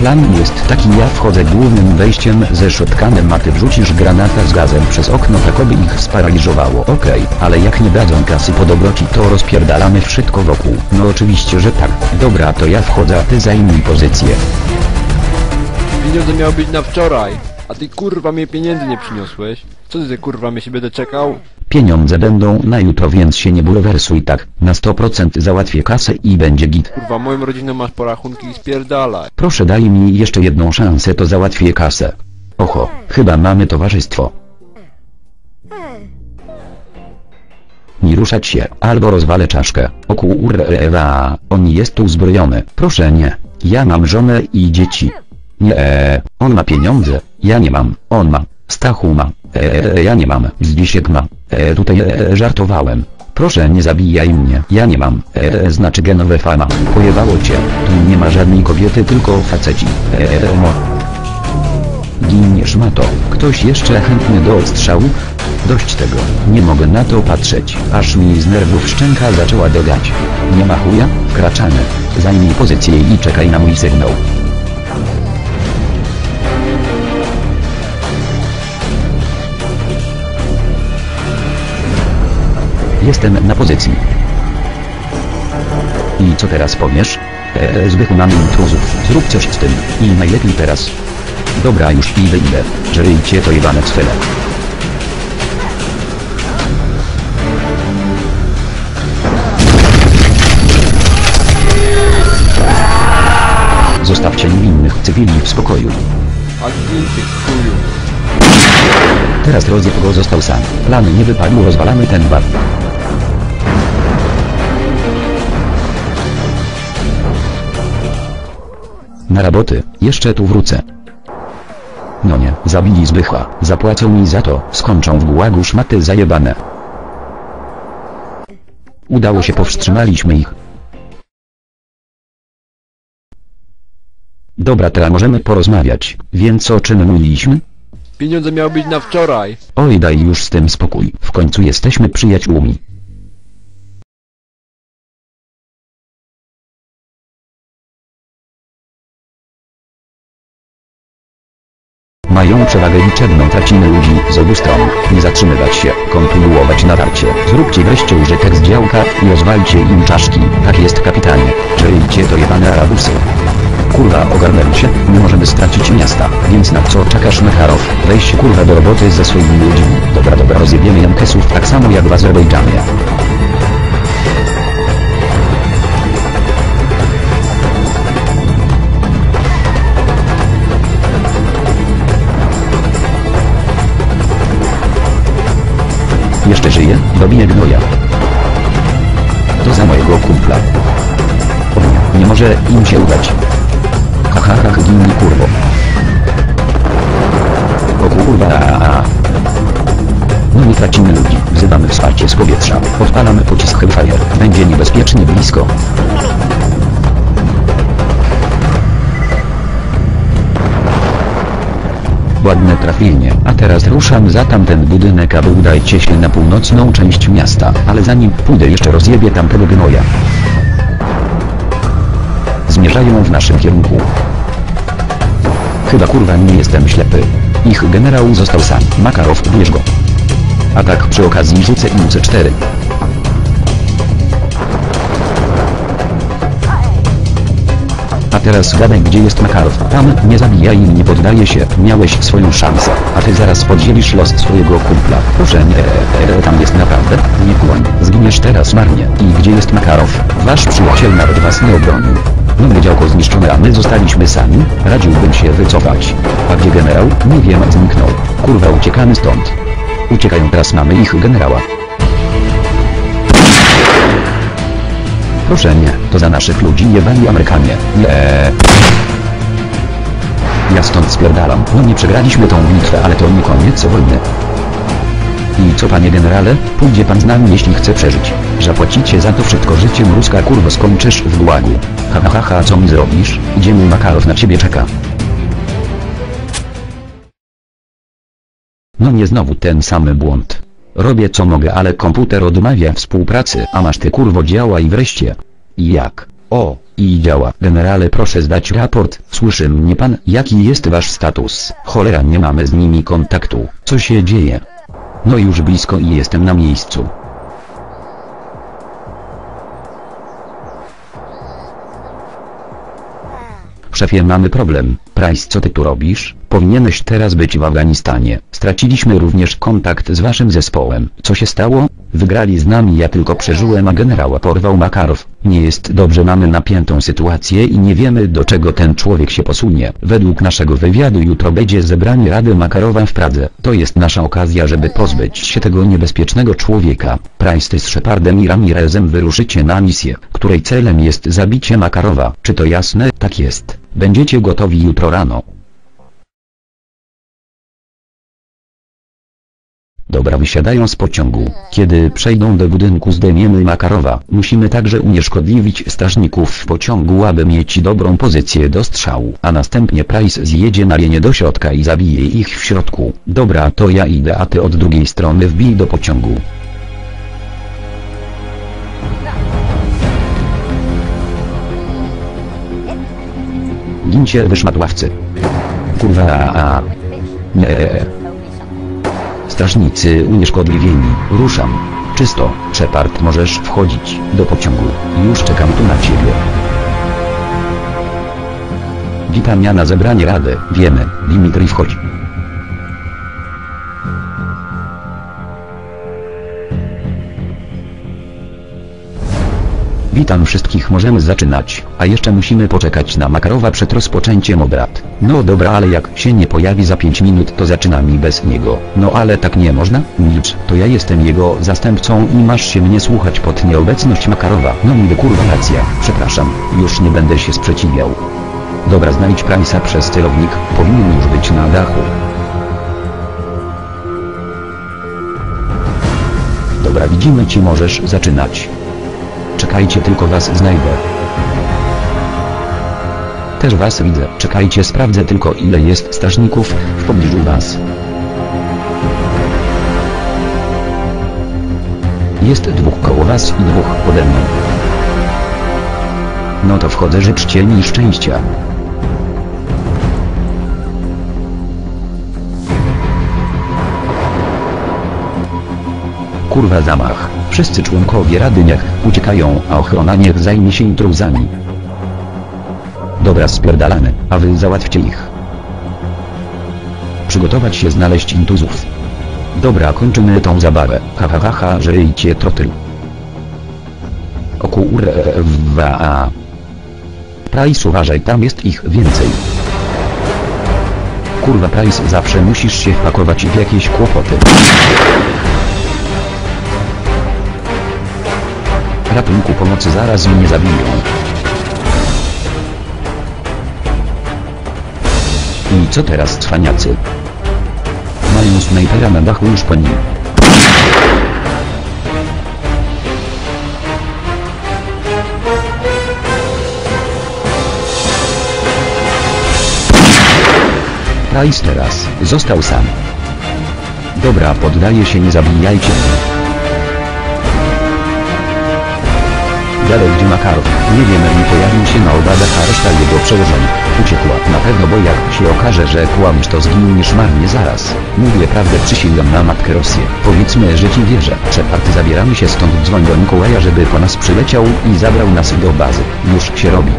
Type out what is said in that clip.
Plan jest taki ja wchodzę głównym wejściem ze shotgunem a ty wrzucisz granata z gazem przez okno takoby ich sparaliżowało. Okej, ale jak nie dadzą kasy po dobroci to rozpierdalamy wszystko wokół. No oczywiście, że tak. Dobra to ja wchodzę a ty zajmij pozycję. Pieniądze miały być na wczoraj, a ty kurwa mnie pieniędzy nie przyniosłeś. Co ty kurwa mnie się będę czekał? Pieniądze będą na jutro więc się nie bulwersuj tak. Na 100% załatwię kasę i będzie git. Kurwa moją rodziną masz porachunki i spierdalaj. Proszę daj mi jeszcze jedną szansę to załatwię kasę. Oho, chyba mamy towarzystwo. Nie ruszać się, albo rozwalę czaszkę. O kurwa, on jest tu uzbrojony. Proszę nie. Ja mam żonę i dzieci. Nie, on ma pieniądze, ja nie mam, on ma, Stachu ma, e, ja nie mam, Zdzisiek ma, e, tutaj e, żartowałem. Proszę nie zabijaj mnie, ja nie mam, e, znaczy genowe fama, pojebało cię, tu nie ma żadnej kobiety tylko faceci, e, mo. Giniesz ma to, ktoś jeszcze chętny do odstrzału? Dość tego, nie mogę na to patrzeć, aż mi z nerwów szczęka zaczęła dogać. Nie ma chuja? Wkraczamy. Zajmij pozycję i czekaj na mój sygnał. Jestem na pozycji. I co teraz powiesz? Eee, Zbychu mamy intruzów, zrób coś z tym. I najlepiej teraz. Dobra już idę idę, żeryjcie to jebane cwele. Zostawcie niewinnych cywili w spokoju. Teraz rozjeb go został sam. Plan nie wypadł rozwalamy ten bar. Na roboty, jeszcze tu wrócę. No nie, zabili Zbycha, zapłacą mi za to, skończą w gułagu szmaty zajebane. Udało się powstrzymaliśmy ich. Dobra teraz możemy porozmawiać, więc o czym mówiliśmy? Pieniądze miały być na wczoraj. Oj daj już z tym spokój, w końcu jesteśmy przyjaciółmi. Mają przewagę liczebną tracimy ludzi z obu stron, nie zatrzymywać się, kontynuować natarcie. Zróbcie wreszcie użytek z działka i rozwalcie im czaszki, tak jest kapitanie. Czyjcie to jebane arabusy. Kurwa ogarnęli się, nie możemy stracić miasta, więc na co czekasz Makarow? Weź kurwa do roboty ze swoimi ludźmi. Dobra dobra rozjebiemy Jankesów tak samo jak w Azerbejdżanie. Dobiję gnoja. To za mojego kumpla. Nie, może im się udać. Ha, ha, ginni kurwo. O kurwa. No nie tracimy ludzi, wzywamy wsparcie z powietrza, odpalamy pocisk Hellfire, będzie niebezpiecznie blisko. Ładne trafienie, a teraz ruszam za tamten budynek, aby udajcie się na północną część miasta, ale zanim pójdę jeszcze rozjebię tamtego gnoja. Zmierzają w naszym kierunku. Chyba kurwa nie jestem ślepy. Ich generał został sam. Makarow, bierz go. A tak przy okazji rzucę im C4. A teraz gadaj gdzie jest Makarow. Tam, nie zabijaj i nie poddaje się, miałeś swoją szansę. A ty zaraz podzielisz los swojego kumpla. Proszę nie, e, e, tam jest naprawdę? Nie kłoń, zginiesz teraz marnie. I gdzie jest Makarow? Wasz przyjaciel nawet was nie obronił. No działko zniszczone a my zostaliśmy sami, radziłbym się wycofać. A gdzie generał? Nie wiem, zniknął. Kurwa uciekamy stąd. Uciekają teraz mamy ich generała. Proszę nie, to za naszych ludzi jebali Amerykanie. Nie. Ja stąd spierdalam. No nie przegraliśmy tą bitwę, ale to nie koniec wojny. I co panie generale, pójdzie pan z nami jeśli chce przeżyć. Zapłacicie za to wszystko życiem ruska kurwo skończysz w gułagu. Ha ha ha ha co mi zrobisz? Idziemy Makarow na ciebie czeka. No nie znowu ten sam błąd. Robię co mogę ale komputer odmawia współpracy a masz ty kurwo działa i wreszcie. I jak? O, i działa. Generale proszę zdać raport. Słyszy mnie pan? Jaki jest wasz status? Cholera nie mamy z nimi kontaktu. Co się dzieje? No już blisko i jestem na miejscu. Szefie mamy problem. Price co ty tu robisz? Powinieneś teraz być w Afganistanie. Straciliśmy również kontakt z waszym zespołem. Co się stało? Wygrali z nami ja tylko przeżyłem a generała porwał Makarow. Nie jest dobrze mamy napiętą sytuację i nie wiemy do czego ten człowiek się posunie. Według naszego wywiadu jutro będzie zebranie Rady Makarowa w Pradze. To jest nasza okazja żeby pozbyć się tego niebezpiecznego człowieka. Price z Shepardem i Ramirezem wyruszycie na misję, której celem jest zabicie Makarowa. Czy to jasne? Tak jest. Będziecie gotowi jutro rano. Dobra wysiadają z pociągu. Kiedy przejdą do budynku zdejmiemy Makarowa. Musimy także unieszkodliwić strażników w pociągu aby mieć dobrą pozycję do strzału. A następnie Price zjedzie na linie do środka i zabije ich w środku. Dobra to ja idę a ty od drugiej strony wbij do pociągu. Gincie wyszmatławcy. Kurwa a, a. Nie. Strażnicy unieszkodliwieni. Ruszam. Czysto. Shepard możesz wchodzić do pociągu. Już czekam tu na ciebie. Witam ja na zebranie rady. Wiemy. Dimitri wchodź. Witam wszystkich możemy zaczynać, a jeszcze musimy poczekać na Makarowa przed rozpoczęciem obrad. No dobra ale jak się nie pojawi za 5 minut to zaczynamy bez niego. No ale tak nie można, milcz, to ja jestem jego zastępcą i masz się mnie słuchać pod nieobecność Makarowa. No niby kurwa racja, przepraszam, już nie będę się sprzeciwiał. Dobra znajdź Price'a przez celownik, powinien już być na dachu. Dobra widzimy cię możesz zaczynać. Czekajcie tylko was znajdę. Też was widzę. Czekajcie sprawdzę tylko ile jest strażników w pobliżu was. Jest dwóch koło was i dwóch pode mną. No to wchodzę życzcie mi szczęścia. Kurwa zamach. Wszyscy członkowie rady niech uciekają, a ochrona niech zajmie się intruzami. Dobra spierdalamy, a wy załatwcie ich. Przygotować się znaleźć intuzów. Dobra kończymy tą zabawę, ha ha ha ha trotyl. O kurwa. Price uważaj tam jest ich więcej. Kurwa Price zawsze musisz się wpakować w jakieś kłopoty. Ratunku pomocy zaraz mnie zabiją. I co teraz cwaniacy? Mają snajpera na dachu już po nim. Price teraz został sam. Dobra poddaję się nie zabijajcie mnie. Dalej gdzie Makarow, nie wiem nie pojawił się na obradach a reszta jego przełożonych uciekła. Na pewno bo jak się okaże, że kłamisz to zginiesz marnie zaraz. Mówię prawdę przysięgam na matkę Rosję. Powiedzmy, że ci wierzę. Shepard zabieramy się stąd dzwoń do Mikołaja żeby po nas przyleciał i zabrał nas do bazy. Już się robi.